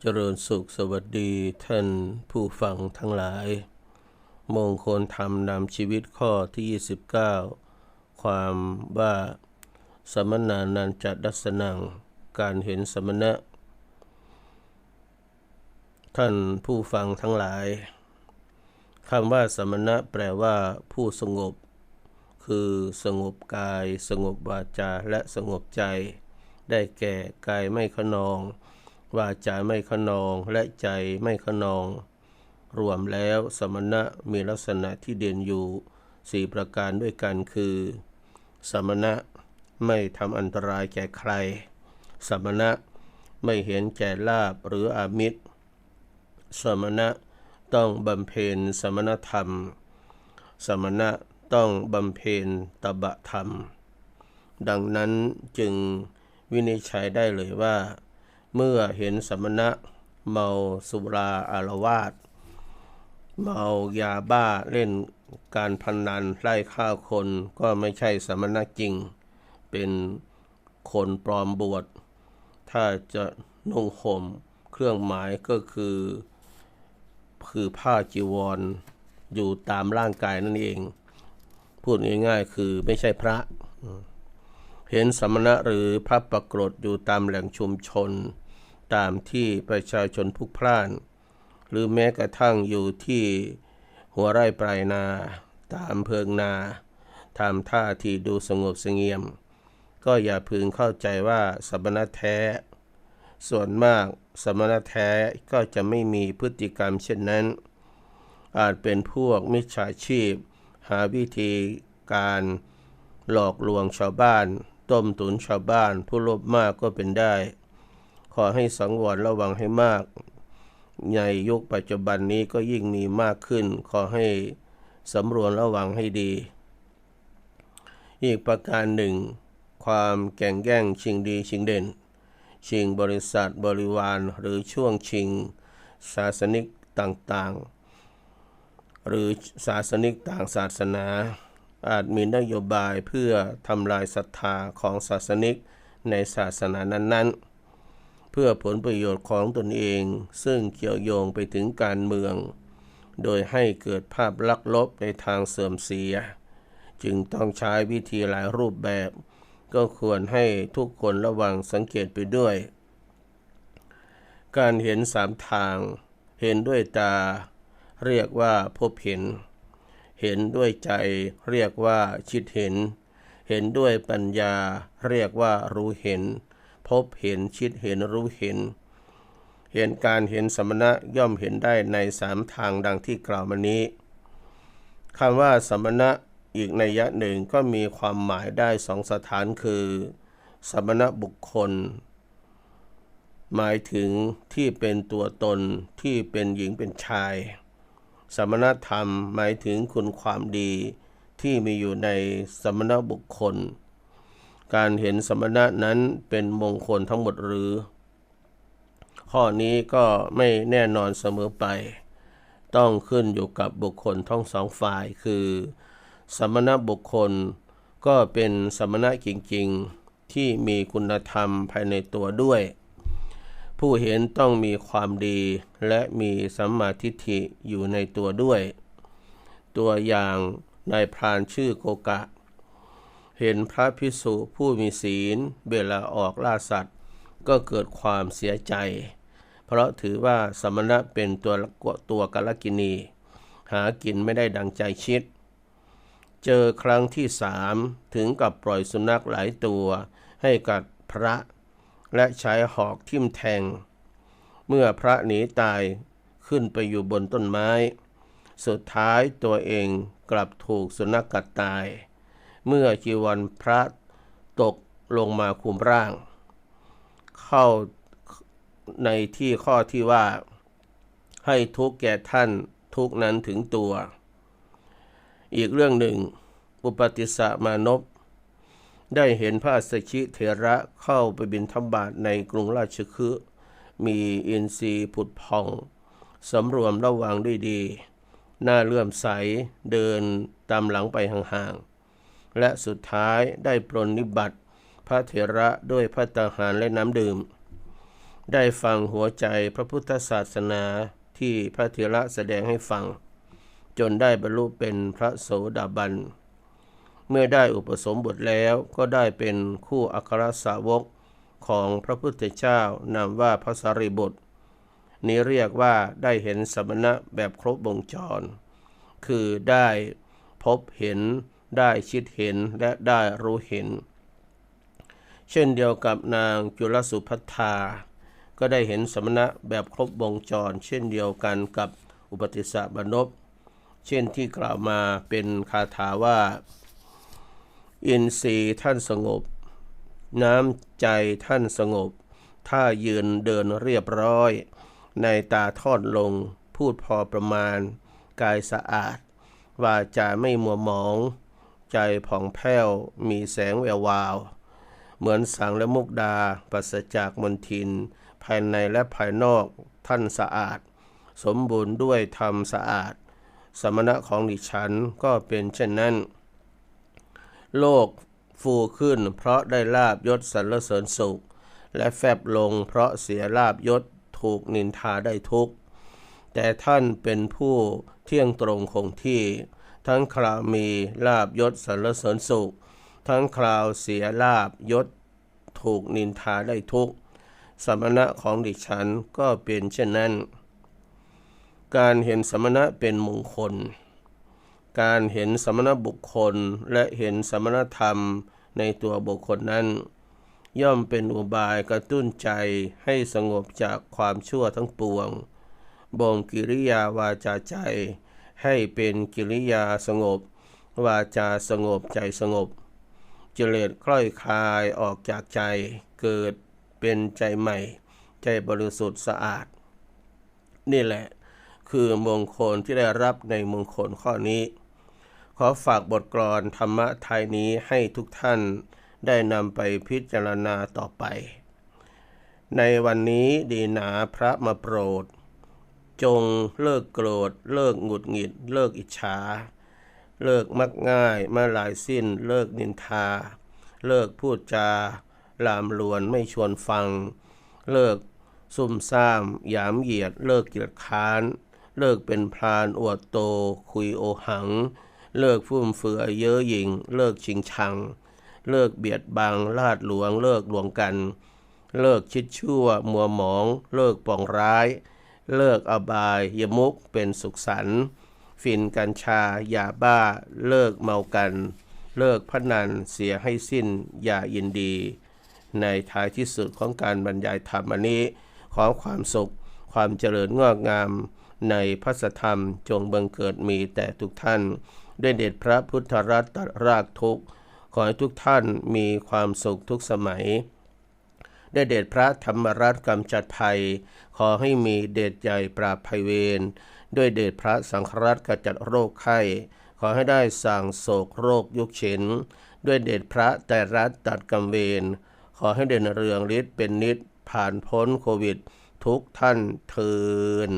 เจริญสุขสวัสดีท่านผู้ฟังทั้งหลาย มงคลธรรมนำชีวิตข้อที่ 29 ความว่าสมณานันจัดดัสนัง การเห็นสมณะ ท่านผู้ฟังทั้งหลายคำว่าสมณะแปลว่าผู้สงบ คือสงบกาย สงบวาจาและสงบใจ ได้แก่กายไม่ขนอง วาจาไม่ขนองและใจไม่ขนอง รวมแล้วสมณะมีลักษณะที่เด่นอยู่สี่ประการด้วยกันคือ สมณะไม่ทำอันตรายแก่ใคร สมณะไม่เห็นแก่ลาบหรืออามิตร สมณะต้องบำเพ็ญสมณธรรม สมณะต้องบำเพ็ญตบะธรรม ดังนั้นจึงวินิจฉัยได้เลยว่า เมื่อเห็นสมณะเมาสุราอารวาสเมายาบ้าเล่นการพนนันไล่ฆ่าคนก็ไม่ใช่สมณะจริง เป็นคนปลอมบวช ถ้าจะนุ่งห่มเครื่องหมายก็คือ คือผ้าจีวรออยู่ตามร่างกายนั่นเอง พูดง่ายๆคือไม่ใช่พระ เห็นสมณะหรือพระปรากฏอยู่ตามแหล่งชุมชน ตามที่ประชาชนพุกพล่าน หรือแม้กระทั่งอยู่ที่หัวไร่ปลายนา ตามเพิงนาทำท่าที่ดูสงบสงเงียม ก็อย่าพึงเข้าใจว่าสมณะแท้ ส่วนมากสมณะแท้ก็จะไม่มีพฤติกรรมเช่นนั้น อาจเป็นพวกมิจฉาชีพ หาวิธีการหลอกลวงชาวบ้าน ต้มตุนชาวบ้าน ผู้ลบมากก็เป็นได้ ขอให้สังวรระวังให้มาก ในยุคปัจจุบันนี้ก็ยิ่งมีมากขึ้น ขอให้สำรวมระวังให้ดี อีกประการหนึ่ง ความแก่งแย่งชิงดีชิงเด่น ชิงบริษัทบริวารหรือช่วงชิงศาสนิกต่างๆ หรือศาสนิกต่างศาสนา อาจมีนโยบายเพื่อทำลายศรัทธาของศาสนิกในศาสนานั้นๆ เพื่อผลประโยชน์ของตนเอง ซึ่งเกี่ยวโยงไปถึงการเมือง โดยให้เกิดภาพลักลบในทางเสื่อมเสีย จึงต้องใช้วิธีหลายรูปแบบ ก็ควรให้ทุกคนระวังสังเกตไปด้วย การเห็นสามทาง เห็นด้วยตา เรียกว่าพบเห็น เห็นด้วยใจ เรียกว่าคิดเห็น เห็นด้วยปัญญา เรียกว่ารู้เห็น พบเห็นชิดเห็นรู้เห็น เห็นการเห็นสมณะย่อมเห็นได้ในสามทางดังที่กล่าวมานี้คำว่าสมณะอีกในยะหนึ่งก็มีความหมายได้สองสถานคือ สมณะบุคคล หมายถึงที่เป็นตัวตนที่เป็นหญิงเป็นชาย สมณธรรมหมายถึงคุณความดีที่มีอยู่ในสมณบุคคล การเห็นสมณะนั้นเป็นมงคลทั้งหมดหรือ ข้อนี้ก็ไม่แน่นอนเสมอไป ต้องขึ้นอยู่กับบุคคลทั้งสองฝ่ายคือ สมณะบุคคลก็เป็นสมณะจริงๆ ที่มีคุณธรรมภายในตัวด้วย ผู้เห็นต้องมีความดีและมีสัมมาทิฏฐิอยู่ในตัวด้วย ตัวอย่างนายพรานชื่อโกกะ เห็นพระพิสุผู้มีศีลเวลาออกล่าสัตว์ ก็เกิดความเสียใจ เพราะถือว่าสมณะเป็นตัวตัวกลกินี หากินไม่ได้ดังใจชิด เจอครั้งที่สามถึงกับปล่อยสุนัขหลายตัวให้กับพระ และใช้หอกทิ่มแทง เมื่อพระหนีตายขึ้นไปอยู่บนต้นไม้ สุดท้ายตัวเองกลับถูกสุนัขกัดตาย เมื่อจีวรพระตกลงมาคุมร่าง เข้าในที่ข้อที่ว่า ให้ทุกแก่ท่านทุกนั้นถึงตัว อีกเรื่องหนึ่ง อุปติสมานพได้เห็นพระสชิเถระเข้าไปบินธบาตในกรุงราชคฤห์มีอินทรีย์ผุดพองสำรวมระวังด้วยดี หน้าเลื่อมใสเดินตามหลังไปห่างๆ และสุดท้ายได้ปรนนิบัติ พระเถระด้วยพระตาหารและน้ำดื่ม ได้ฟังหัวใจพระพุทธศาสนาที่พระเถระแสดงให้ฟัง จนได้บรรลุเป็นพระโสดาบัน เมื่อได้อุปสมบทแล้วก็ได้เป็นคู่อัครสาวกของพระพุทธเจ้านามว่าพระสารีบุตร นี้เรียกว่าได้เห็นสมณะแบบครบวงจร คือได้พบเห็น ได้คิดเห็นและได้รู้เห็น เช่นเดียวกับนางจุลสุพัทธาก็ได้เห็นสมณะแบบครบวงจร เช่นเดียวกันกับอุปติสสะบนบเช่นที่กล่าวมาเป็นคาถาว่า อินทรีย์ท่านสงบ น้ำใจท่านสงบ ถ้ายืนเดินเรียบร้อย ในตาทอดลง พูดพอประมาณ กายสะอาดว่าจะไม่มัวหมอง ใจผ่องแผ้ว มีแสงแวววาว เหมือนสังและมุกดาปราศจากมนทิน ภายในและภายนอกท่านสะอาด สมบูรณ์ด้วยธรรมสะอาด สมณะของดิฉันก็เป็นเช่นนั้น โลกฟูขึ้นเพราะได้ลาบยศสรรเสริญสุข และแฟบลงเพราะเสียลาบยศถูกนินทาได้ทุกข์แต่ท่านเป็นผู้เที่ยงตรงคงที่ ทั้งคราวมีลาบยศสรรเสริญสุข ทั้งคราวเสียลาบยศถูกนินทาได้ทุกสมณะของดิฉันก็เป็นเช่นนั้น การเห็นสมณะเป็นมงคล การเห็นสมณะบุคคลและเห็นสมณธรรมในตัวบุคคลนั้น ย่อมเป็นอุบายกระตุ้นใจให้สงบจากความชั่วทั้งปวงบ่มกิริยาวาจาใจ ให้เป็นกิริยาสงบ วาจาสงบใจสงบเจริญคล้อยคลายออกจากใจเกิดเป็นใจใหม่ ใจบริสุทธิ์สะอาด นี่แหละ คือมงคลที่ได้รับในมงคลข้อนี้ ขอฝากบทกลอนธรรมะไทยนี้ให้ทุกท่านได้นำไปพิจารณาต่อไป ในวันนี้ดีหนาพระมาโปรด จงเลิกโกรธ เลิกหงุดหงิด เลิกอิจฉา เลิกมักง่ายมาหลายสิ้น เลิกนินทา เลิกพูดจาลามลวนไม่ชวนฟัง เลิกซุ่มซ่ามหยามเหยียด เลิกเกียดค้าน เลิกเป็นพรานอวดโต คุยโอหัง เลิกฟุ่มเฟือยเย้อหยิ่ง เลิกชิงชัง เลิกเบียดบังลาดหลวง เลิกลวงกัน เลิกคิดชั่วมัวหมอง เลิกปองร้าย เลิกอบายยมุกเป็นสุขสันต์ฝิ่นกัญชายาบ้า เลิกเมากัน เลิกพนันเสียให้สิ้นอย่ายินดี ในท้ายที่สุดของการบรรยายธรรมนี้ ขอความสุข ความเจริญงอกงาม ในพระสธรรมจงบังเกิดมีแต่ทุกท่าน ด้วยเด็ดพระพุทธรัตนรากทุกขอให้ทุกท่านมีความสุขทุกสมัย ได้เดชพระธรรมรัตน์กำจัดภัย ขอให้มีเดชใหญ่ปราบภัยเวรด้วยเดชพระสังฆรัตน์กำจัดโรคไข้ ขอให้ได้สั่งโศกโรคยุคเฉินด้วยเดชพระแต่รัตตัดกำเวรขอให้เด่นเรืองฤทธิ์เป็นนิดผ่านพ้นโควิด ทุกท่านเทิน